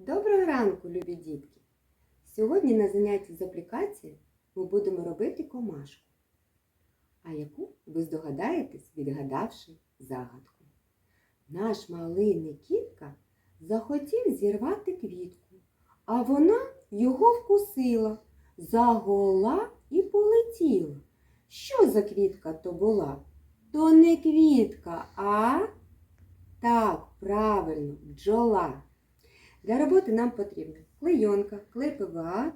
Доброго ранку, любі дітки! Сьогодні на занятті з аплікації ми будемо робити комашку, а яку ви здогадаєтесь, відгадавши загадку. Наш малий Никітка захотів зірвати квітку, а вона його вкусила, загола і полетіла. Що за квітка то була? То не квітка, а так, правильно, бджола. Для роботи нам потрібна клейонка, клей ПВА,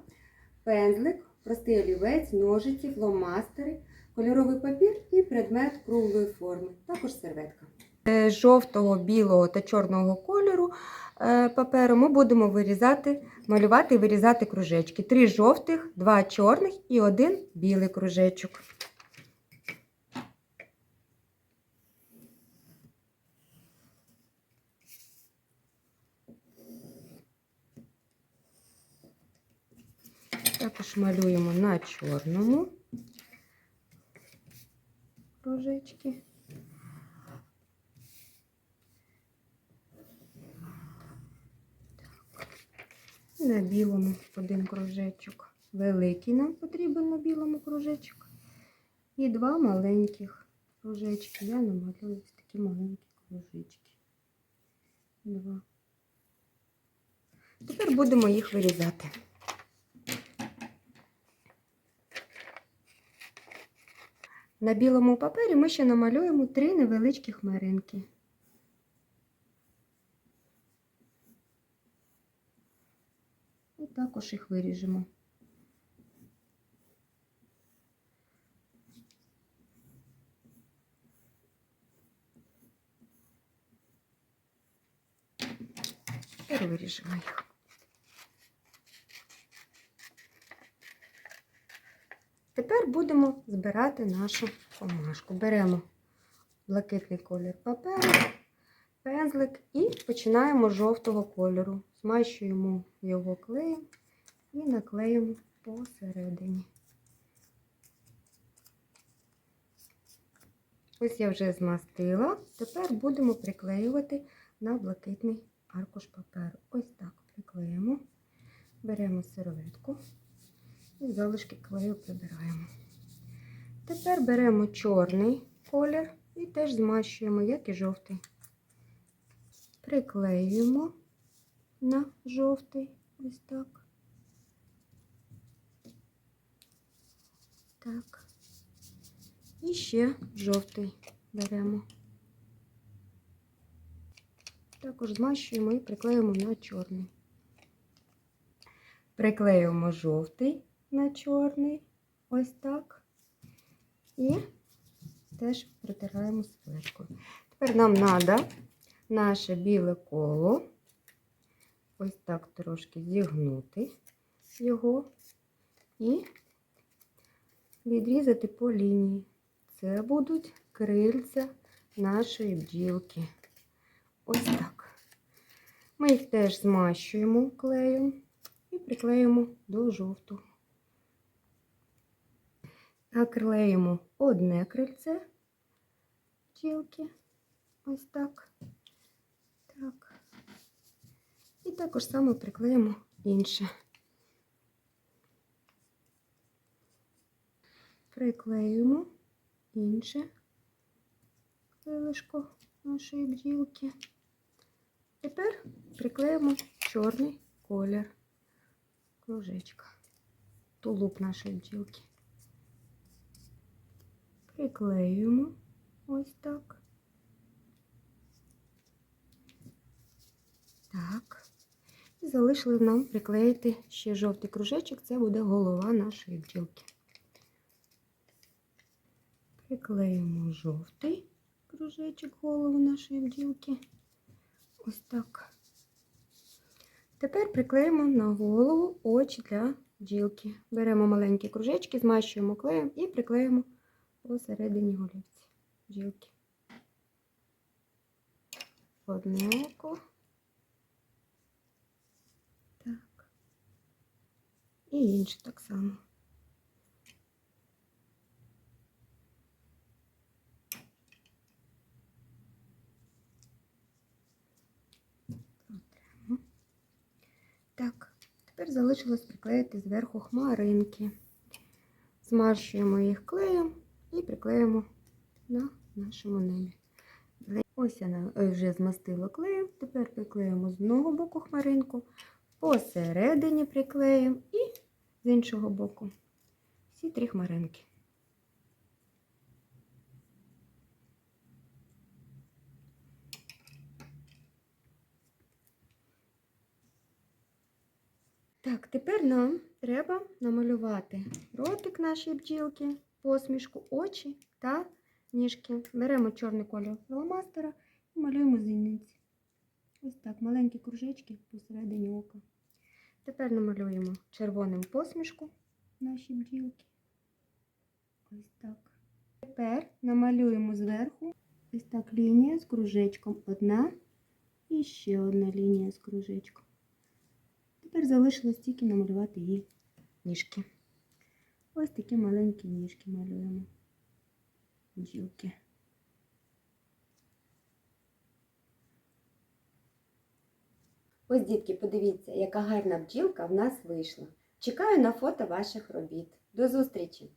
пензлик, простий олівець, ножиці, фломастери, кольоровий папір і предмет круглої форми, також серветка. Е, Жовтого, білого та чорного кольору е, паперу ми будемо вирізати, малювати і вирізати кружечки. Три жовтих, два чорних і один білий кружечок. Також малюємо на чорному кружечки. На білому один кружечок. Великий нам потрібен на білому кружечок. І два маленьких кружечки. Я намалюю ось такі маленькі кружечки. Два. Тепер будемо їх вирізати. На білому папері ми ще намалюємо три невеличкі хмаринки. І також їх виріжемо. Виріжемо їх. Тепер будемо збирати нашу комашку. Беремо блакитний колір паперу, пензлик і починаємо з жовтого кольору. Змащуємо його клеєм і наклеїмо посередині. Ось я вже змастила. Тепер будемо приклеювати на блакитний аркуш паперу. Ось так приклеїмо. Беремо серветку. І залишки клею прибираємо. Тепер беремо чорний колір і теж змащуємо, як і жовтий. Приклеюємо на жовтий, ось так. Так. І ще жовтий беремо. Також змащуємо і приклеюємо на чорний. Приклеюємо жовтий на чорний, ось так. І теж притираємо серветкою. Тепер нам треба наше біле коло, ось так трошки зігнути його і відрізати по лінії. Це будуть крильця нашої бджілки. Ось так. Ми їх теж змащуємо клеєм і приклеїмо до жовтого. Наклеїмо одне крильце бджілки. Ось так. Так. І також само приклеїмо інше. Приклеюємо інше крилишко нашої бджілки. Тепер приклеїмо чорний колір кружечка, тулуб нашої бджілки. Приклеюємо ось так. Так. І залишили нам приклеїти ще жовтий кружечок, це буде голова нашої бджілки. Приклеїмо жовтий кружечок голову нашої бджілки. Ось так. Тепер приклеїмо на голову очі для бджілки. Беремо маленькі кружечки, змащуємо клеєм і приклеїмо посередині голівці бджілки. Одне око. Так. І інше так само. Так, тепер залишилось приклеїти зверху хмаринки. Змащуємо їх клеєм і приклеїмо на нашому небі. Ось я е, вже змастила клеєм. Тепер приклеїмо з одного боку хмаринку, посередині приклеїмо і з іншого боку. Всі три хмаринки. Так, тепер нам треба намалювати ротик нашої бджілки, посмішку, очі та ніжки. Беремо чорний кольор фломастера і малюємо зіниці. Ось так, маленькі кружечки посередині ока. Тепер намалюємо червоним посмішку наші бджілки. Ось так. Тепер намалюємо зверху ось так лінія з кружечком. Одна і ще одна лінія з кружечком. Тепер залишилось тільки намалювати її ніжки. Ось такі маленькі ніжки малюємо. Бджілки. Ось, дітки, подивіться, яка гарна бджілка в нас вийшла. Чекаю на фото ваших робіт. До зустрічі!